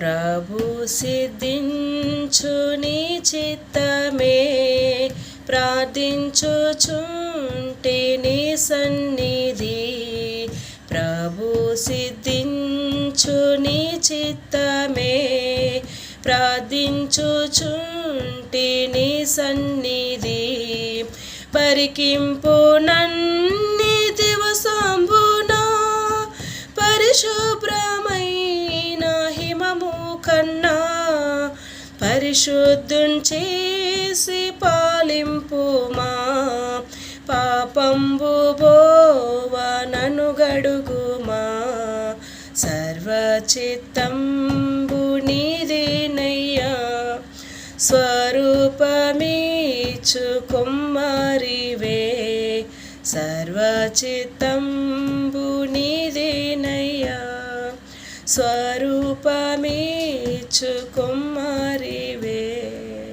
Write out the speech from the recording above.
ప్రభు సిద్ధించు నీ చిత్తమే. ప్రార్థించుచుంటే నీ సన్నిధి. ప్రభు సిద్ధించు నీ చిత్తమే. ప్రార్థించుచుంటే నీ సన్నిధి. పరికింపు నన్ని దివసంబునా పరిశుభ్ర కన్నా పరిశుద్ధుం చేసి పాలింపుమా పాపంబు బోవ నను గడుగుమా సర్వచిత్తంబు నీదేనయ్యా. స్వరూపమీచు కుమ్మరివే. సర్వచిత్తంబు నీదేనయ్యా. స్వరూపమీ కొమ్మ